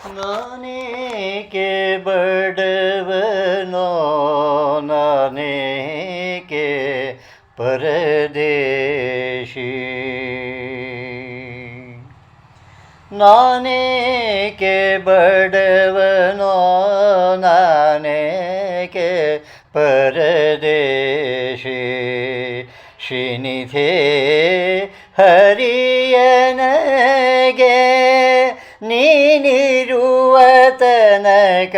ನಾನೇಕೆ ಬಡವನೋ ನಾನೇಕೆ ಪರದೇಶಿ ನಾನೇಕೆ ಬಡವನೋ ನಾನೇಕೆ ಪರದೇಶಿ ಶ್ರೀನಿಧೆ ಹರಿಯನಗೆ ನೀನಿರುವ ತನಕ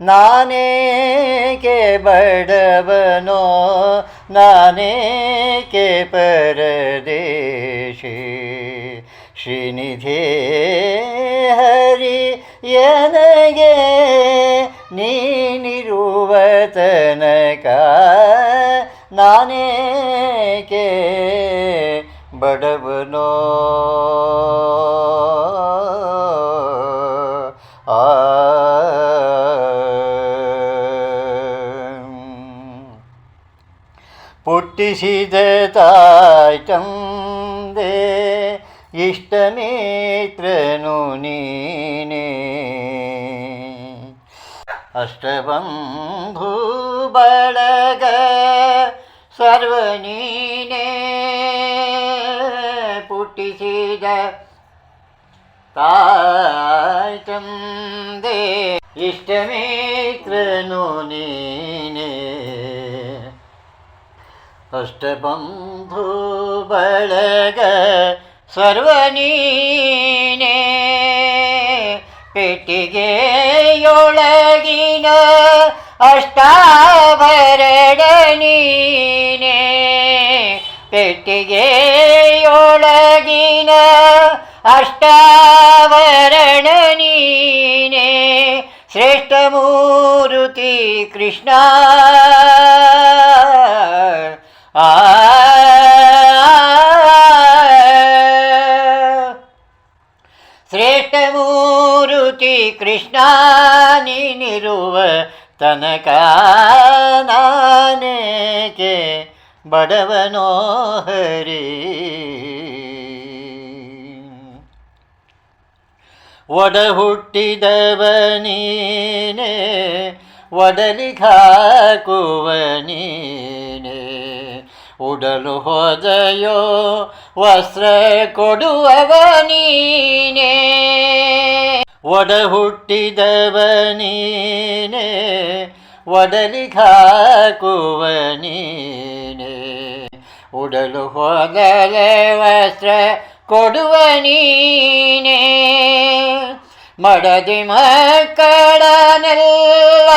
ನಾನೇಕೆ ಬಡವನೋ ನಾನೇಕೆ ಪರದೇಶಿ? ಶ್ರೀನಿಧಿ ಹರಿ ಎನಗೆ ನೀನಿರುವ ತನಕ ನಾನೇಕೆ ಬಡವನೋ? ಪುಟ್ಟಿಸಿದ ತಾಯ್ ಇಷ್ಟ ಇಷ್ಟಮಿತ್ರನು ನೀನೇ ಅಷ್ಟಬಂಧು ಬಳಗ ಸರ್ವ ನೀನೇ ಪುಟ್ಟಿಸಿದ ತಾಯ್ ಇಷ್ಟ ಇಷ್ಟಮಿತ್ರನು ನೀನೇ ಅಷ್ಟಬಂಧು ಬಳಗ ಸರ್ವನೀನೆ ಪೆಟ್ಟಿಗೆಯೊಳಗಿನ ಅಷ್ಟಾಭರಣ ನೀನೇ. ಪೆಟ್ಟಿಗೆಯೊಳಗಿನ ಅಷ್ಟಾವರಣನೀನೆ ಶ್ರೇಷ್ಠ ಮೂರುತಿ ಕೃಷ್ಣ ಕೃಷ್ಣ ನೀನಿರುವ ತನಕ ನಾನೇಕೆ ಬಡವನೋ ಹರಿ? ಒಡ ಹುಟ್ಟಿದವ ನೀನೆ ಒಡಲಿಗೆ ಹಾಕುವ ನೀನೆ, ಉಡಲು ಹೋದಯೋ ವಸ್ತ್ರ ಕೊಡುವವ ನೀನೆ ಒಡ ಹುಟ್ಟಿದವ ನೀನೆ ಒಡಲಿಗೆ ಉಡಲು ಹೋದಲೆ ವಸ್ತ್ರ ಕೊಡುವ ನೀನೆ. ಮಡದಿ ಮಕ್ಕಳನೆಲ್ಲ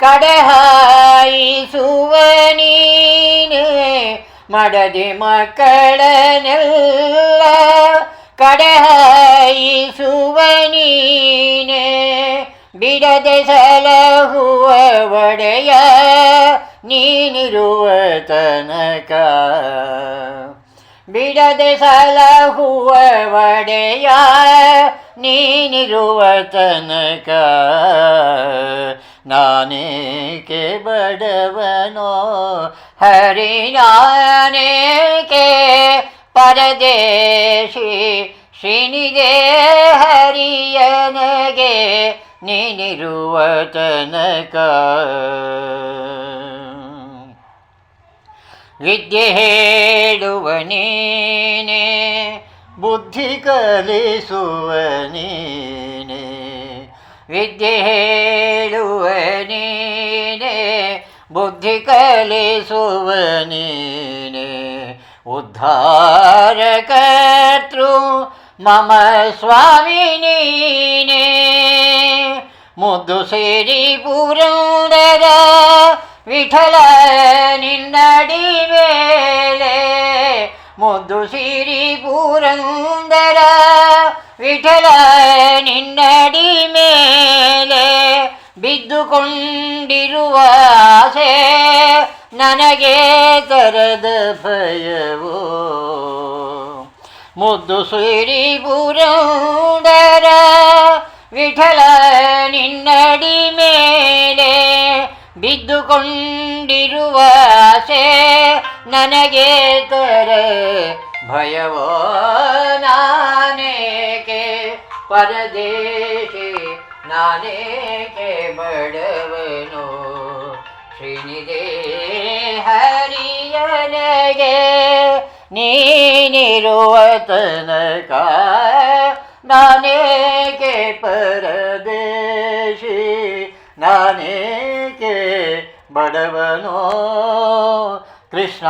ಕಡಹಾಯಿಸುವ ನೀನೆ. ಮಡದಿ ಮಕ್ಕಳನೆಲ್ಲ ಕಡೆ ಹಾಯಿಸುವ ಬಿಡದೆ ಸಲಹುವ ಒಡೆಯ ನೀನಿರುವ ತನಕ. ಬಿಡದೆ ಸಲಹುವ ಒಡೆಯ ನೀನಿರುವ ತನಕ. ನಾನೇಕೆ ಬಡವನೋ, ಹರಿ ನಾನೇಕೆ ಪರದೇಶಿ ಶ್ರೀನಿಗೆ ಹರಿಯನಗೆ ನೀನಿರುವ ತನಕ. ವಿದ್ಯೆ ಹೇಳುವ ನೀನೆ, ಬುದ್ಧಿ ಕಲಿಸುವ ನೀನೆ. ವಿದ್ಯೆ ಹೇಳುವ ನೀನೆ, ಬುದ್ಧಿ ಕಲಿಸುವ ನೀನೆ ಉದ್ಧಾರ ಕರ್ತೃ ಮಮ ಸ್ವಾಮಿ ನೀನೆ ಮುದ್ದು ಸೇರಿ ಪುರಂದರ ವಿಠಲ ನಿನ್ನಡಿ ಮೇಲೆ ಮುದ್ದು ಸಿರಿ ಪುರಂದರ ವಿಠಲ ನಿನ್ನಡಿ ಮೇಲೆ ಬಿದ್ದುಕೊಂಡಿರುವ ಆಸೆ ನನಗೆ ತರದ ಭಯವೋ ಮುದ್ದು ಸುರಿ ಪುರಂದರ ವಿಠಲ ನಿನ್ನಡಿ ಮೇಲೆ ಬಿದ್ದುಕೊಂಡಿರುವ ಆಸೆ ನನಗೆ ತರ ಭಯವೋ ನಾನೇಕೆ? ಪರದೇಶಿ ನಾನೇಕೆ ಬಡವನು? ಶ್ರೀನಿಧೇ ಹರಿಯನಗೆ ನೀನಿರುವ ತನಕ ನಾನೇಕೆ ಪರದೇಶಿ ನಾನೇಕೆ ಬಡವನೋ. ಕೃಷ್ಣ